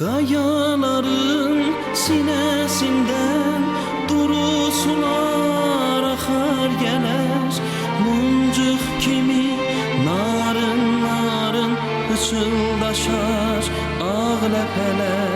Gayaların sinesinden duru sular akar gelir. Muncuk kimi narın narın hıçıldaşar ağ lepeler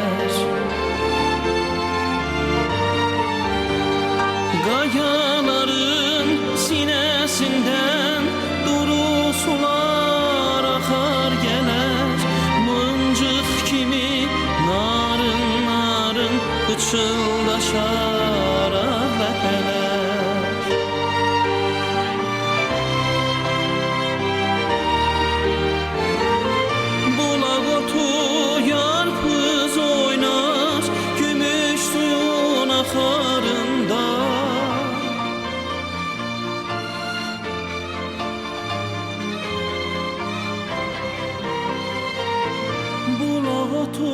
hıçıldaşar ahlepeler Bulak otu yarpız oynar akarında. Bulak otu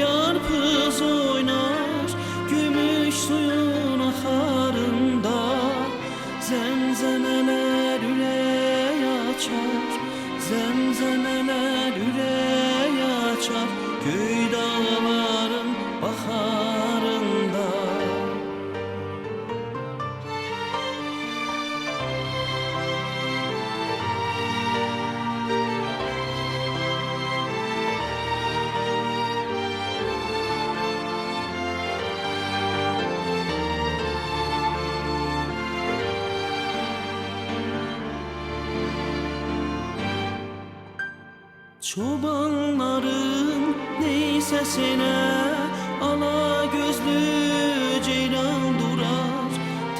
yarpız Çobanların neysesine ala gözlü ceylan durar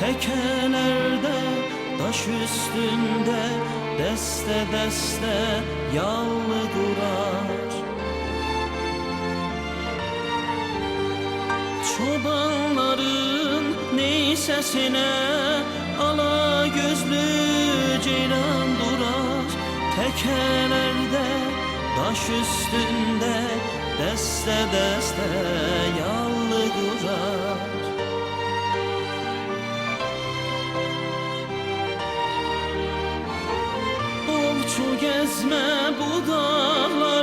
Tekelerde taş üstünde deste deste yallı durar Çobanların neysesine ala gözlü ceylan durar Tekelerde taş üstünde deste deste yallı durar Ovçu gezme bu dağlarda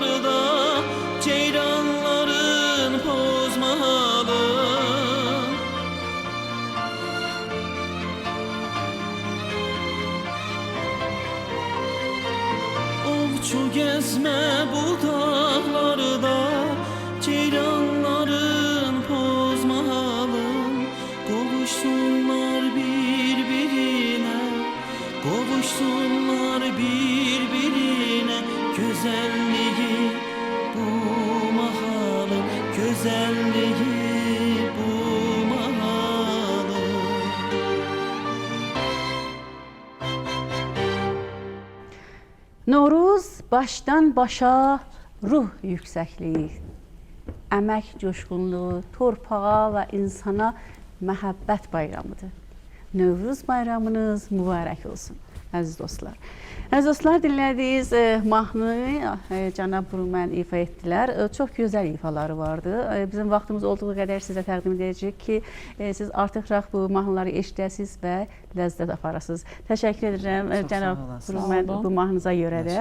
Ovçu gezme bu dağlarda Ceylanların Noruz başdan başa ruh yüksəkliyi, əmək coşqunluğu, torpağa və insana məhəbbət bayramıdır. Novruz bayramınız mübarək olsun əziz dostlar. Əziz dostlar dinlədiyiniz e, mahnını e, cənab Brumən ifa etdilər. E, çox gözəl ifaları vardı. E, bizim vaxtımız olduğu qədər sizə təqdim edəcəyik ki, e, siz artıq bu mahnıları eşidəsiniz və ləzzət aparasınız. Təşəkkür edirəm e, cənab. Brumən bu mahnınıza görə də.